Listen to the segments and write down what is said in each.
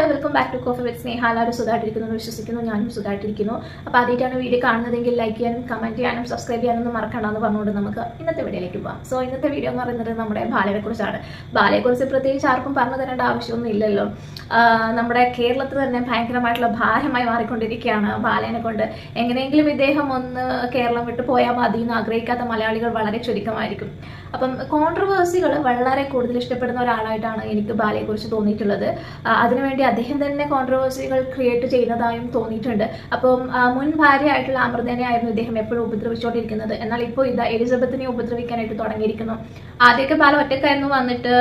Hello welcome back to coffee with Sneha എല്ലാവരും സുഖമായിട്ടിരിക്കുന്നു എന്ന് വിശ്വസിക്കുന്നു. ഞാനും സുഖമായിട്ടിരിക്കുന്നു. അപ്പോൾ ആദ്യമായിട്ടാണ് വീഡിയോ കാണുന്നതെങ്കിൽ ലൈക്ക് ചെയ്യാനും കമന്റ് ചെയ്യാനും സബ്സ്ക്രൈബ് ചെയ്യാനൊന്നും മറക്കണ്ടെന്ന് പറഞ്ഞുകൊണ്ട് നമുക്ക് ഇന്നത്തെ വീഡിയോയിലേക്ക് പോകാം സോ ഇന്നത്തെ വീഡിയോ എന്ന് പറയുന്നത് നമ്മുടെ ബാലയെക്കുറിച്ചാണ് ബാലയെക്കുറിച്ച് പ്രത്യേകിച്ച് ആർക്കും പറഞ്ഞു തരേണ്ട ആവശ്യമൊന്നും ഇല്ലല്ലോ. നമ്മുടെ കേരളത്തിൽ തന്നെ ഭയങ്കരമായിട്ടുള്ള ഭാരമായി മാറിക്കൊണ്ടിരിക്കുകയാണ് ബാലേനെ കൊണ്ട്. എങ്ങനെയെങ്കിലും ഇദ്ദേഹം ഒന്ന് കേരളം വിട്ടു പോയാൽ മതി എന്ന് ആഗ്രഹിക്കാത്ത മലയാളികൾ വളരെ ചുരുക്കമായിരിക്കും. അപ്പം കോൺട്രവേഴ്സികൾ വളരെ കൂടുതൽ ഇഷ്ടപ്പെടുന്ന ഒരാളായിട്ടാണ് എനിക്ക് ബാലയെക്കുറിച്ച് തോന്നിയിട്ടുള്ളത്. അതിനുവേണ്ടി അദ്ദേഹം തന്നെ കോൺട്രവേഴ്സികൾ ക്രിയേറ്റ് ചെയ്യുന്നതായും തോന്നിയിട്ടുണ്ട്. അപ്പം മുൻ ഭാര്യയായിട്ടുള്ള അമൃതനെ ആയിരുന്നു ഇദ്ദേഹം എപ്പോഴും ഉപദ്രവിച്ചുകൊണ്ടിരിക്കുന്നത് എന്നാൽ ഇപ്പോൾ ഇതാ എലിസബത്തിനെ ഉപദ്രവിക്കാനായിട്ട് തുടങ്ങിയിരിക്കുന്നു. ആദ്യമൊക്കെ ബാല ഒറ്റക്കായിരുന്നു വന്നിട്ട്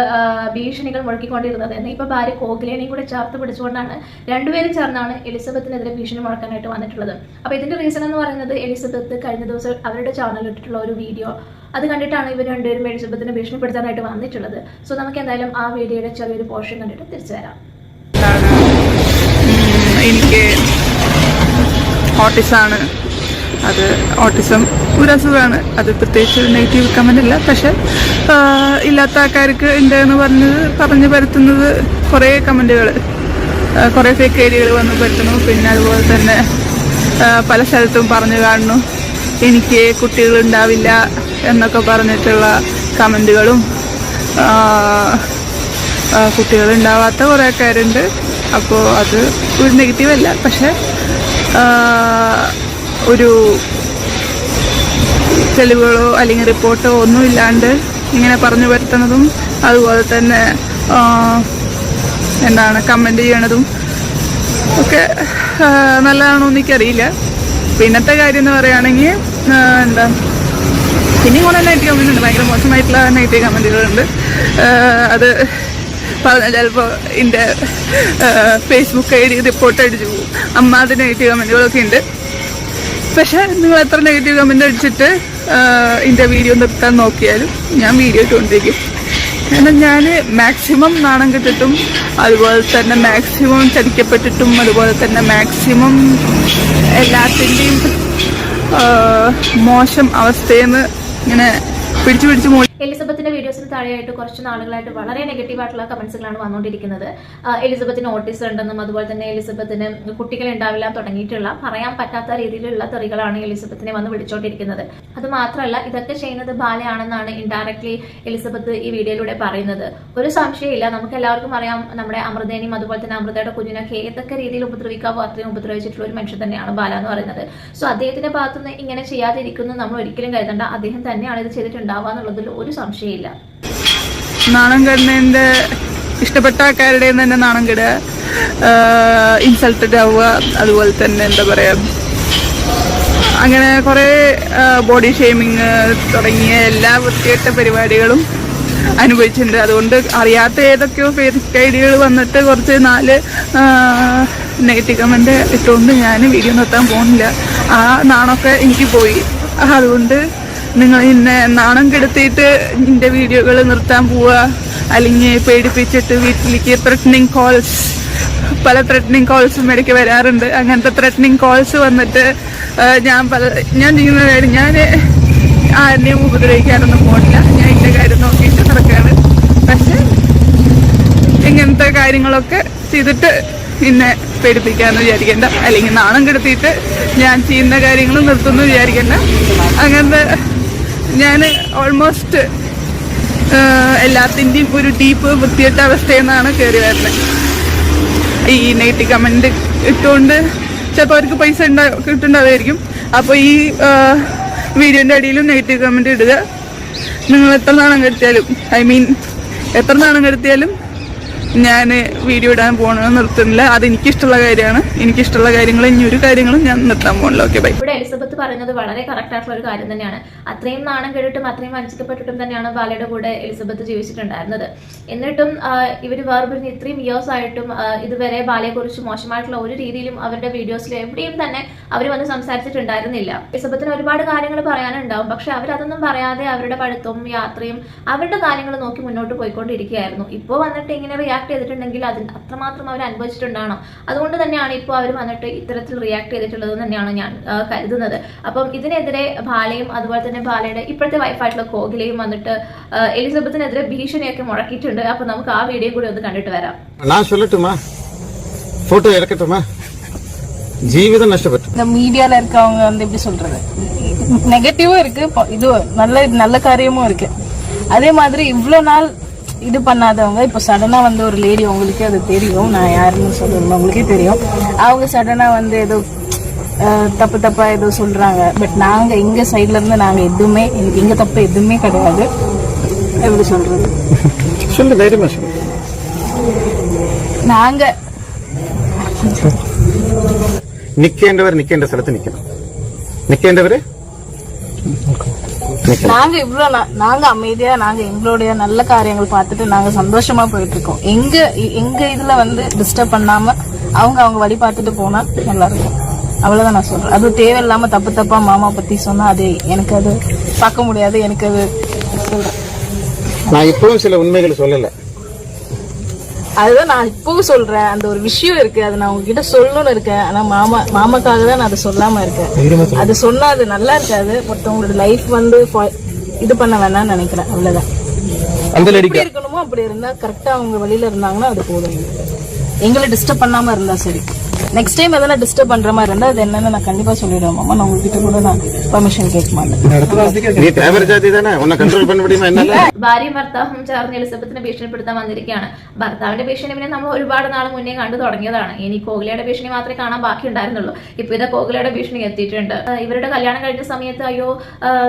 ഭീഷണികൾ മുഴക്കിക്കൊണ്ടിരുന്നത്. എന്നാൽ ഇപ്പോൾ ഭാര്യ കോകിലേനെയും കൂടെ ചേർത്ത് പിടിച്ചുകൊണ്ടാണ് രണ്ടുപേരും ചേർന്നാണ് എലിസബത്തിനെതിരെ ഭീഷണി മുഴക്കാനായിട്ട് വന്നിട്ടുള്ളത്. അപ്പോൾ ഇതിന്റെ റീസൺ എന്ന് പറയുന്നത് എലിസബത്ത് കഴിഞ്ഞ ദിവസം അവരുടെ ചാനലിൽ ഇട്ടിട്ടുള്ള ഒരു വീഡിയോ അത് കണ്ടിട്ടാണ് ഇവർ രണ്ടുപേരും എലിസബത്തിനെ ഭീഷണിപ്പെടുത്താനായിട്ട് വന്നിട്ടുള്ളത്. സോ നമുക്ക് എന്തായാലും ആ വീഡിയോയുടെ ചെറിയൊരു പോർഷൻ കണ്ടിട്ട് തിരിച്ചു വരാം. ഉം, എനിക്ക് ഓട്ടിസാണ് അത് ഓട്ടിസം ഒരു അസുഖമാണ്. അത് പ്രത്യേകിച്ച് നെഗറ്റീവ് കമന്റ് അല്ല പക്ഷെ ഇല്ലാത്ത ആൾക്കാർക്ക് ഉണ്ട് എന്ന് പറഞ്ഞത് പറഞ്ഞ് പരത്തുന്നത് കുറേ കമന്റുകൾ കുറേ ഫേക്ക് ഐഡിയകൾ വന്ന് പരത്തുന്നു. പിന്നെ അതുപോലെ തന്നെ പല സ്ഥലത്തും പറഞ്ഞു കാണുന്നു എനിക്ക് കുട്ടികളുണ്ടാവില്ല എന്നൊക്കെ പറഞ്ഞിട്ടുള്ള കമന്റുകളും കുട്ടികൾ ഉണ്ടാവാത്ത കുറേ ആൾക്കാരുണ്ട്. അപ്പോൾ അത് ഒരു നെഗറ്റീവ് അല്ല. പക്ഷെ ഒരു തെളിവുകളോ അല്ലെങ്കിൽ റിപ്പോർട്ടോ ഒന്നും ഇല്ലാണ്ട് ഇങ്ങനെ പറഞ്ഞു വരുത്തുന്നതും അതുപോലെ തന്നെ എന്താണ് കമന്റ് ചെയ്യണതും ഒക്കെ നല്ലതാണോ എനിക്കറിയില്ല. പിന്നത്തെ കാര്യം എന്ന് പറയുകയാണെങ്കിൽ എന്താ പിന്നെ കുറേ നെഗറ്റീവ് കമന്റ് ഉണ്ട്. ഭയങ്കര മോശമായിട്ടുള്ള നെഗറ്റീവ് കമന്റുകളുണ്ട് അത് പറഞ്ഞാൽ ചിലപ്പോൾ എന്റെ ഫേസ്ബുക്ക് ഐ ഡി റിപ്പോർട്ട് അടിച്ചു. പോകും അമ്മ അത് നെഗറ്റീവ് കമന്റുകളൊക്കെ ഉണ്ട്. പക്ഷേ നിങ്ങൾ എത്ര നെഗറ്റീവ് കമന്റ് അടിച്ചിട്ട് എന്റെ വീഡിയോ നിർത്താൻ നോക്കിയാലും ഞാൻ വീഡിയോ ഇട്ടുകൊണ്ടിരിക്കും. കാരണം ഞാൻ മാക്സിമം നാണം കിട്ടിട്ടും അതുപോലെ തന്നെ മാക്സിമം ചതിക്കപ്പെട്ടിട്ടും അതുപോലെ തന്നെ മാക്സിമം എല്ലാത്തിന്റെയും മോശം അവസ്ഥയെന്ന് ഇങ്ങനെ പിടിച്ചു പിടിച്ച് മോ എലിസബത്തിന്റെ വീഡിയോസിന് താഴെയായിട്ട് കുറച്ച് നാളുകളായിട്ട് വളരെ നെഗറ്റീവ് ആയിട്ടുള്ള കമന്റ്സുകളാണ് വന്നുകൊണ്ടിരിക്കുന്നത്. എലിസബത്തിന് ഓട്ടിസം ഉണ്ടെന്നും അതുപോലെ തന്നെ എലിസബത്തിന് കുട്ടികൾ ഉണ്ടാവില്ല തുടങ്ങിയിട്ടുള്ള പറയാൻ പറ്റാത്ത രീതിയിലുള്ള തെറികളാണ് എലിസബത്തിനെ വന്ന് വിളിച്ചോണ്ടിരിക്കുന്നത്. അത് മാത്രമല്ല ഇതൊക്കെ ചെയ്യുന്നത് ബാലയാണെന്നാണ് ഇൻഡയറക്ട്ലി എലിസബത്ത് ഈ വീഡിയോയിലൂടെ പറയുന്നത്. ഒരു സംശയമില്ല നമുക്ക് എല്ലാവർക്കും അറിയാം നമ്മുടെ അമൃതേനെയും അതുപോലെ തന്നെ അമൃതയുടെ കുഞ്ഞിനൊക്കെ ഏതൊക്കെ രീതിയിൽ ഉപദ്രവിക്കാവോ അത്രയും ഉപദ്രവിച്ചിട്ടുള്ള ഒരു മനുഷ്യൻ തന്നെയാണ് ബാല എന്ന് പറയുന്നത്. സോ അദ്ദേഹത്തിന്റെ ഭാഗത്തുനിന്ന് ഇങ്ങനെ ചെയ്യാതിരിക്കുന്നു നമ്മൾ ഒരിക്കലും കരുതണ്ട. അദ്ദേഹം തന്നെയാണ് ഇത് ചെയ്തിട്ടുണ്ടാവുക എന്നുള്ളതിൽ ഒരു സംശയമില്ല നാണം കെടുന്നതിന്റെ ഇഷ്ടപ്പെട്ട ആൾക്കാരുടെ തന്നെ നാണം ഇൻസൾട്ടഡ് ആവുക അതുപോലെ തന്നെ എന്താ പറയുക അങ്ങനെ കുറേ ബോഡി ഷേമിങ് തുടങ്ങിയ എല്ലാ വൃത്തികെട്ട പരിപാടികളും അനുഭവിച്ചിട്ടുണ്ട്. അതുകൊണ്ട് അറിയാത്ത ഏതൊക്കെയോ ഫേസ്ബുക്ക് ഐഡികൾ വന്നിട്ട് കുറച്ച് നാല് നെഗറ്റീവ് കമന്റ് ഇട്ടുകൊണ്ട് ഞാൻ വീഡിയോ നിർത്താൻ പോകുന്നില്ല. ആ നാണൊക്കെ എനിക്ക് പോയി. അതുകൊണ്ട് നിങ്ങൾ ഇന്നെ നാണം കെടുത്തിയിട്ട് നിന്റെ വീഡിയോകൾ നിർത്താൻ പോവുക അല്ലെങ്കിൽ പേടിപ്പിച്ചിട്ട് വീട്ടിലേക്ക് ത്രെറ്റനിങ് കോൾസ് പല ത്രെറ്റനിങ് കോൾസും ഇടയ്ക്ക് വരാറുണ്ട്. അങ്ങനത്തെ ത്രെറ്റനിങ് കോൾസ് വന്നിട്ട് ഞാൻ പല ഞാൻ ചെയ്യുന്ന കാര്യം ഞാൻ ആരുടെയും ഉപദ്രവിക്കാനൊന്നും പോകില്ല ഞാൻ എന്റെ കാര്യം നോക്കിയിട്ട് നടക്കുകയാണ് പക്ഷെ ഇങ്ങനത്തെ കാര്യങ്ങളൊക്കെ ചെയ്തിട്ട് എന്നെ പേടിപ്പിക്കാമെന്ന് വിചാരിക്കണ്ട. അല്ലെങ്കിൽ നാണം കെടുത്തിയിട്ട് ഞാൻ ചെയ്യുന്ന കാര്യങ്ങൾ നിർത്തുന്നു വിചാരിക്കണ്ട. അങ്ങനത്തെ ഞാൻ ഓൾമോസ്റ്റ് എല്ലാത്തിന്റെയും ഒരു ഡീപ്പ് വൃത്തിയിട്ട അവസ്ഥയിൽ നിന്നാണ് കയറി വരുന്നത്. ഈ നെഗറ്റീവ് കമന്റ് ഇട്ടുകൊണ്ട് ചിലപ്പോൾ അവർക്ക് പൈസ ഉണ്ടാ കിട്ടുന്നുണ്ടാവുമായിരിക്കും. അപ്പോൾ ഈ വീഡിയോന്റെ അടിയിലും നെഗറ്റീവ് കമന്റ് ഇടുക. നിങ്ങൾ എത്ര നാണം കെടുത്തിയാലും ഐ മീൻ എത്ര നാണം കെടുത്തിയാലും ഞാൻ വീഡിയോ ഇടാൻ പോകണമെന്ന് നിർത്തുന്നില്ല. അത് എനിക്കിഷ്ടമുള്ള കാര്യമാണ്. എനിക്കിഷ്ടമുള്ള കാര്യങ്ങൾ ഇനി ഒരു കാര്യങ്ങളും ഞാൻ നിർത്താൻ പോകണല്ലോ ഓക്കെ ബൈ പറയുന്നത് വളരെ കറക്റ്റ് ആയിട്ടുള്ള ഒരു കാര്യം തന്നെയാണ്. അത്രയും നാണം കേട്ടിട്ടും അത്രയും വഞ്ചിക്കപ്പെട്ടിട്ടും തന്നെയാണ് ബാലയുടെ കൂടെ എലിസബത്ത് ജീവിച്ചിട്ടുണ്ടായിരുന്നത്. എന്നിട്ടും ഇവർ വേർപിരിഞ്ഞ് ഇത്രയും ഇയേഴ്സ് ആയിട്ടും ഇതുവരെ ബാലയെക്കുറിച്ച് മോശമായിട്ടുള്ള ഒരു രീതിയിലും അവരുടെ വീഡിയോസിൽ എവിടെയും തന്നെ അവർ വന്ന് സംസാരിച്ചിട്ടുണ്ടായിരുന്നില്ല. എലിസബത്തിന് ഒരുപാട് കാര്യങ്ങൾ പറയാനുണ്ടാവും. പക്ഷെ അവരതൊന്നും പറയാതെ അവരുടെ പഠിത്തവും യാത്രയും അവരുടെ കാര്യങ്ങൾ നോക്കി മുന്നോട്ട് പോയിക്കൊണ്ടിരിക്കുകയായിരുന്നു. ഇപ്പോൾ വന്നിട്ട് ഇങ്ങനെ റിയാക്ട് ചെയ്തിട്ടുണ്ടെങ്കിൽ അതിന് അത്രമാത്രം അവർ അനുഭവിച്ചിട്ടുണ്ടാണോ അതുകൊണ്ട് തന്നെയാണ് ഇപ്പോൾ അവർ വന്നിട്ട് ഇത്തരത്തിൽ റിയാക്ട് ചെയ്തിട്ടുള്ളത് തന്നെയാണ് ഞാൻ കരുതുന്നത്. അപ്പം ഇതിനെതിരെ ബാലയും അതുപോലെ തന്നെ ബാലയുടെ ഇപ്പോഴത്തെ വൈഫായിട്ടുള്ള കോകിലയും വന്നിട്ട് ആ, എലിസബത്തിനെതിരെ ഭീഷണിയൊക്കെ മുഴക്കിയിട്ടുണ്ട് അപ്പൊ നമുക്ക് ആ വീഡിയോ കൂടി ഒന്ന് കണ്ടിട്ട് വരാം நான் சொல்லட்டுமா போட்டோ இறக்கட்டுமா ஜீவிதம் நஷ்டப்பட்டு இந்த மீடியால இருக்கவங்க வந்து எப்படி சொல்றது நெகட்டிவும் இருக்கு po- இது நல்ல நல்ல காரியமும் இருக்கு அதே மாதிரி இவ்வளவு நாள் இது பண்ணாதவங்க இப்போ சடனா வந்து ஒரு லேடி உங்களுக்கே அது தெரியும் நான் யாருன்னு சொல்லணும் உங்களுக்கே தெரியும் அவங்க சடனா வந்து ஏதோ அஹ், தப்பு தப்பாக ஏதோ சொல்கிறாங்க பட் நாங்கள் எங்கள் சைட்லேருந்து நாங்கள் எதுவுமே எங்கள் தப்பு எதுவுமே கிடையாது. எப்படி சொல்கிறது சொல்லு தைரியமாக சொல்லு. நாங்கள் நிற்கின்றவர் நிற்கின்ற ஸ்தலத்தை நிற்கணும் நிற்கின்றவர் நாங்க இவ்வளவு நாங்க அமைதியா நாங்க எங்களுடைய நல்ல காரியங்கள் பார்த்துட்டு நாங்க சந்தோஷமா போயிட்டு இருக்கோம் எங்க எங்க இதுல வந்து டிஸ்டர்ப் பண்ணாம அவங்க அவங்க வழி பார்த்துட்டு போனா நல்லா இருக்கும். அவ்வளவுதான் நான் சொல்றேன். அது தேவையில்லாம தப்பு தப்பா மாமா பத்தி சொன்னா அது எனக்கு அது பார்க்க முடியாது எனக்கு அது சொல்றேன். நான் இப்பவும் சில உண்மைகளை சொல்லல. அதுதான் நான் இப்பவும் சொல்றேன். அந்த ஒரு விஷயம் இருக்கு. அதை நான் உங்ககிட்ட சொல்லணும்னு இருக்கேன். ஆனா மாமா மாமாக்காக தான் நான் அதை சொல்லாம இருக்கேன். அது சொன்னா அது நல்லா இருக்காது. ஒருத்தவங்களோட லைஃப் வந்து இது பண்ண வேணாம்னு நினைக்கிறேன். அவ்வளவுதான். இருக்கணுமோ அப்படி இருந்தா கரெக்டா அவங்க வழியில இருந்தாங்கன்னா அது போதும். எங்களை டிஸ்டர்ப் பண்ணாம இருந்தா சரி. நெக்ஸ்ட் டைம் எதனா டிஸ்டர்ப் பண்ற மாதிரி இருந்தா அது என்னன்னு நான் கண்டிப்பா சொல்லிடுவேன் மாமா. நான் உங்ககிட்ட கூட நான் பெர்மிஷன் கேட்க மாட்டேன். ഭാര്യയും ഭർത്താവും ചേർന്ന് എലിസബത്തിനെ ഭീഷണിപ്പെടുത്താൻ വന്നിരിക്കുകയാണ്. ഭർത്താവിന്റെ ഭീഷണി പിന്നെ നമ്മൾ ഒരുപാട് നാൾ മുന്നേ കണ്ടു തുടങ്ങിയതാണ്. ഇനി കോഹ്ലിയുടെ ഭീഷണി മാത്രമേ കാണാൻ ബാക്കി ഉണ്ടായിരുന്നുള്ളൂ ഇപ്പൊ ഇത് കോഹ്ലിയുടെ ഭീഷണി എത്തിയിട്ടുണ്ട്. ഇവരുടെ കല്യാണം കഴിഞ്ഞ സമയത്ത് അയ്യോ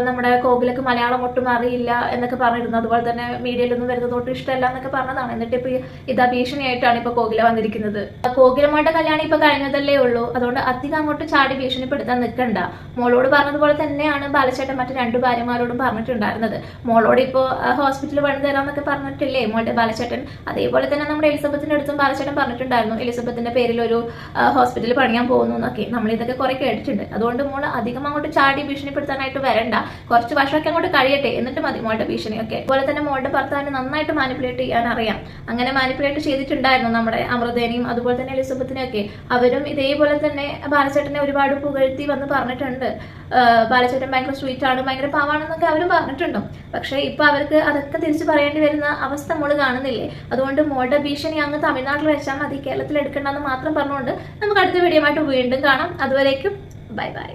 നമ്മുടെ കോഹ്ലിക്ക് മലയാളം ഒട്ടും അറിയില്ല എന്നൊക്കെ പറഞ്ഞിരുന്നു. അതുപോലെ തന്നെ മീഡിയയിലൊന്നും വരുന്നത് ഒട്ടും ഇഷ്ടമല്ല എന്നൊക്കെ പറഞ്ഞതാണ്. എന്നിട്ട് ഇപ്പൊ ഇതാ ഭീഷണിയായിട്ടാണ് ഇപ്പൊ കോഹ്ല വന്നിരിക്കുന്നത്. കോഹ്ലമ്മയുടെ കല്യാണം ഇപ്പൊ കഴിഞ്ഞതല്ലേ ഉള്ളൂ. അതുകൊണ്ട് അധികം അങ്ങോട്ട് ചാടി ഭീഷണിപ്പെടുത്താൻ നിൽക്കണ്ട. മോളോട് പറഞ്ഞതുപോലെ തന്നെയാണ് ബാലചേട്ടൻ മറ്റു രണ്ടു ഭാര്യമാരോടും പറഞ്ഞിട്ടുണ്ടായിരുന്നത്. മോളോട് ഇപ്പോ ഹോസ്പിറ്റലിൽ പണി തരാമെന്നൊക്കെ പറഞ്ഞിട്ടില്ലേ? മോളുടെ ബാലചേട്ടൻ. അതേപോലെ തന്നെ നമ്മുടെ എലിസബത്തിന്റെ അടുത്തും ബാലചേട്ടൻ പറഞ്ഞിട്ടുണ്ടായിരുന്നു. എലിസബത്തിന്റെ പേരിൽ ഒരു ഹോസ്പിറ്റലിൽ പണിയാൻ പോകുന്നു എന്നൊക്കെ. നമ്മൾ ഇതൊക്കെ കുറെ കേട്ടിട്ടുണ്ട്. അതുകൊണ്ട് മോൾ അധികം അങ്ങോട്ട് ചാടി ഭീഷണിപ്പെടുത്താനായിട്ട് വരണ്ട. കുറച്ച് വർഷമൊക്കെ അങ്ങോട്ട് കഴിയട്ടെ. എന്നിട്ട് മതി മോളുടെ ഭീഷണിയൊക്കെ. അതുപോലെ തന്നെ മോളുടെ ഭർത്താവിനെ നന്നായിട്ട് മാനിപ്പുലേറ്റ് ചെയ്യാൻ അറിയാം. അങ്ങനെ മാനിപ്പുലേറ്റ് ചെയ്തിട്ടുണ്ടായിരുന്നു നമ്മുടെ അമൃതേനെയും അതുപോലെ തന്നെ എലിസബത്തിനെയും ഒക്കെ അവരും ഇതേപോലെ തന്നെ ബാലചേട്ടനെ ഒരുപാട് പുകഴ്ത്തി വന്ന് പറഞ്ഞിട്ടുണ്ട്. ബാലചേട്ടൻ ഭയങ്കര സ്വീറ്റ് ആണ് ഭയങ്കര പാവാണെന്നൊക്കെ അവരും പറഞ്ഞിട്ടുണ്ടോ? പക്ഷെ ഇപ്പൊ അവർക്ക് അതൊക്കെ തിരിച്ചു പറയേണ്ടി വരുന്ന അവസ്ഥ നമ്മൾ കാണുന്നില്ലേ? അതുകൊണ്ട് മോളുടെ ഭീഷണി അങ്ങ് തമിഴ്നാട്ടിൽ വെച്ചാൽ മതി കേരളത്തിൽ എടുക്കണ്ടെന്ന് മാത്രം പറഞ്ഞുകൊണ്ട് നമുക്ക് അടുത്ത വീഡിയോ ആയിട്ട് വീണ്ടും കാണാം. അതുവരേക്കും ബൈ ബൈ